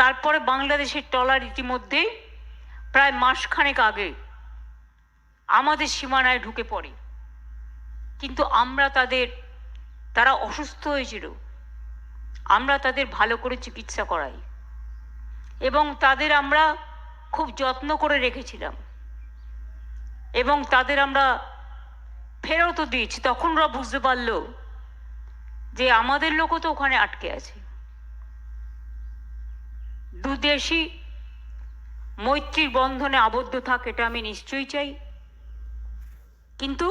তারপরে বাংলাদেশের ট্রলার ইতিমধ্যেই প্রায় মাসখানেক আগে আমাদের সীমানায় ঢুকে পড়ে। কিন্তু আমরা তাদের, তারা অসুস্থ হয়েছিল। আমরা তাদের ভালো করে চিকিৎসা করাই। এবং তাদের আমরা খুব যত্ন করে রেখেছিলাম। এবং তাদের আমরা ফেরতও দিয়েছি। তখন ওরা বুঝতে পারল যে আমাদের লোকও তো ওখানে আটকে আছে। দুদেশই মৈত্রীর বন্ধনে আবদ্ধ থাক, এটা আমি নিশ্চয়ই চাই। কিন্তু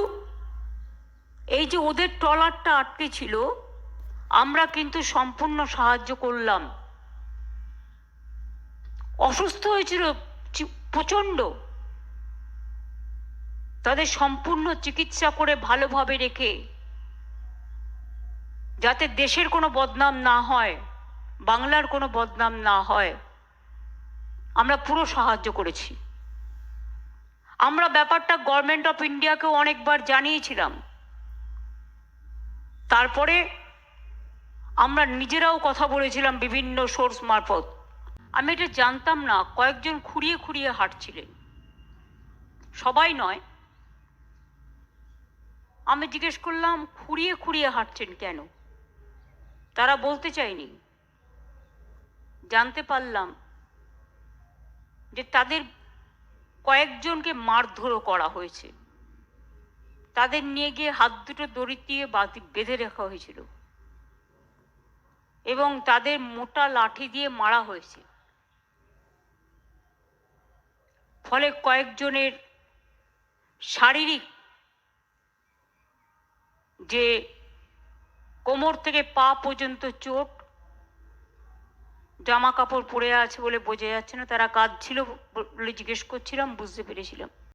এই যে ওদের ট্রলারটা আটকে ছিল, আমরা কিন্তু সম্পূর্ণ সাহায্য করলাম। অসুস্থ হয়েছিল প্রচণ্ড। তাদের সম্পূর্ণ চিকিৎসা করে ভালোভাবে রেখে, যাতে দেশের কোনো বদনাম না হয়। বাংলার কোনো বদনাম না হয়, আমরা পুরো সাহায্য করেছি। আমরা ব্যাপারটা গভর্নমেন্ট অফ ইন্ডিয়াকেও অনেকবার জানিয়েছিলাম। তারপরে আমরা নিজেরাও কথা বলেছিলাম বিভিন্ন সোর্স মারফত। আমি এটা জানতাম না, কয়েকজন খুঁড়িয়ে খুঁড়িয়ে হাঁটছিলেন। সবাই নয়। আমি জিজ্ঞেস করলাম, খুঁড়িয়ে খুঁড়িয়ে হাঁটছেন কেন? তারা বলতে চায়নি। জানতে পারলাম যে তাদের কয়েকজনকে মারধরও করা হয়েছে। তাদের নিয়ে গিয়ে হাত দুটো দড়ি দিয়ে বাতি বেঁধে রাখা হয়েছিল এবং তাদের মোটা লাঠি দিয়ে মারা হয়েছে। ফলে কয়েকজনের শারীরিক যে কোমর থেকে পা পর্যন্ত চোট জামা কাপড় পরে আছে বলে বোঝা যাচ্ছে না, তারা কাঁদছিল বলে জিজ্ঞেস করছিলাম, বুঝতে পেরেছিলাম।